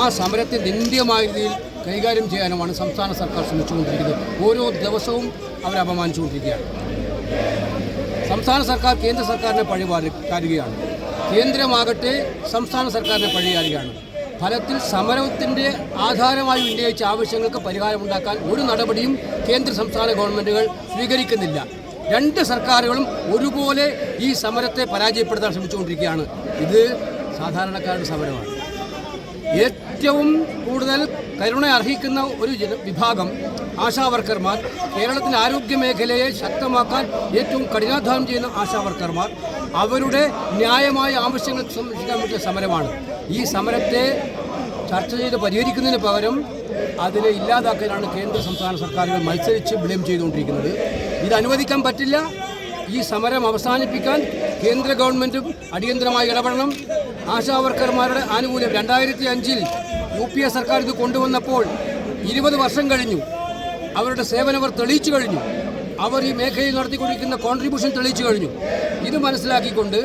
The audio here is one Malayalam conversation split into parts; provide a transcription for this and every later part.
ആ സമരത്തെ നിന്ദ്യമായ രീതിയിൽ കൈകാര്യം ചെയ്യാനുമാണ് സംസ്ഥാന സർക്കാർ ശ്രമിച്ചുകൊണ്ടിരിക്കുന്നത്. ഓരോ ദിവസവും അവരെ അപമാനിച്ചുകൊണ്ടിരിക്കുകയാണ്. സംസ്ഥാന സർക്കാർ കേന്ദ്ര സർക്കാരിനെ പഴികാരുകയാണ് കേന്ദ്രമാകട്ടെ സംസ്ഥാന സർക്കാരിനെ പഴികാരുകയാണ് ഫലത്തിൽ സമരത്തിന്റെ ആധാരമായി ഉന്നയിച്ച ആവശ്യങ്ങൾക്ക് പരിഹാരമുണ്ടാക്കാൻ ഒരു നടപടിയും കേന്ദ്ര സംസ്ഥാന ഗവൺമെന്റുകൾ സ്വീകരിക്കുന്നില്ല. രണ്ട് സർക്കാരുകളും ഒരുപോലെ ഈ സമരത്തെ പരാജയപ്പെടുത്താൻ ശ്രമിച്ചുകൊണ്ടിരിക്കുകയാണ്. ഇത് സാധാരണക്കാരുടെ സമരമാണ്. ഏറ്റവും കൂടുതൽ കരുണ അർഹിക്കുന്ന ഒരു വിഭാഗം ആശാ വർക്കർമാർ കേരളത്തിന്റെ ആരോഗ്യ മേഖലയെ ശക്തമാക്കാൻ ഏറ്റവും കഠിനാധ്വാനം ചെയ്യുന്ന ആശാ വർക്കർമാർ അവരുടെ ന്യായമായ ആവശ്യങ്ങൾ സംരക്ഷിക്കാൻ പറ്റിയ സമരമാണ്. ഈ സമരത്തെ ചർച്ച ചെയ്ത് പരിഹരിക്കുന്നതിന് പകരം അതിനെ ഇല്ലാതാക്കാനാണ് കേന്ദ്ര സംസ്ഥാന സർക്കാരുകൾ മത്സരിച്ച് ബ്ലെയിം ചെയ്തുകൊണ്ടിരിക്കുന്നത്. ഇത് അനുവദിക്കാൻ പറ്റില്ല. ഈ സമരം അവസാനിപ്പിക്കാൻ കേന്ദ്ര ഗവൺമെന്റും അടിയന്തരമായി ഇടപെടണം. ആശാ വർക്കർമാരുടെ ആനുകൂല്യം രണ്ടായിരത്തി അഞ്ചിൽ യു പി എ സർക്കാർ ഇത് കൊണ്ടുവന്നപ്പോൾ ഇരുപത് വർഷം കഴിഞ്ഞു. അവരുടെ സേവനവർ തെളിയിച്ചു കഴിഞ്ഞു. അവർ ഈ മേഖലയിൽ നടത്തിക്കൊണ്ടിരിക്കുന്ന കോൺട്രിബ്യൂഷൻ തെളിയിച്ചു കഴിഞ്ഞു. ഇത് മനസ്സിലാക്കിക്കൊണ്ട്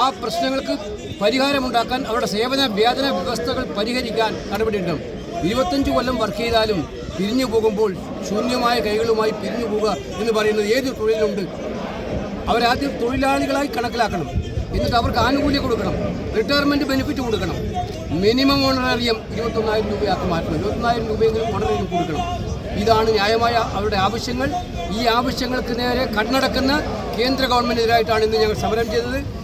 ആ പ്രശ്നങ്ങൾക്ക് പരിഹാരമുണ്ടാക്കാൻ അവരുടെ സേവന വേതന വ്യവസ്ഥകൾ പരിഹരിക്കാൻ നടപടിയുണ്ടാവും ഇരുപത്തഞ്ച് കൊല്ലം വർക്ക് ചെയ്താലും പിരിഞ്ഞു പോകുമ്പോൾ ശൂന്യമായ കൈകളുമായി പിരിഞ്ഞു പോകുക എന്ന് പറയുന്നത് ഏത് തൊഴിലുണ്ട് അവരാദ്യം തൊഴിലാളികളായി കണക്കിലാക്കണം. എന്നിട്ട് അവർക്ക് ആനുകൂല്യം കൊടുക്കണം. റിട്ടയർമെന്റ് ബെനിഫിറ്റ് കൊടുക്കണം. മിനിമം ഓണറേറിയം ഇരുപത്തൊന്നായിരം രൂപയാക്കി മാറ്റണം. ഇരുപത്തൊന്നായിരം രൂപയെങ്കിലും ഓണറേറിയം കൊടുക്കണം. ഇതാണ് ന്യായമായ അവരുടെ ആവശ്യങ്ങൾ. ഈ ആവശ്യങ്ങൾക്ക് നേരെ കണ്ണടക്കുന്ന കേന്ദ്ര ഗവൺമെന്റിനെതിരായിട്ടാണ് ഇന്ന് ഞങ്ങൾ സമരം ചെയ്തത്.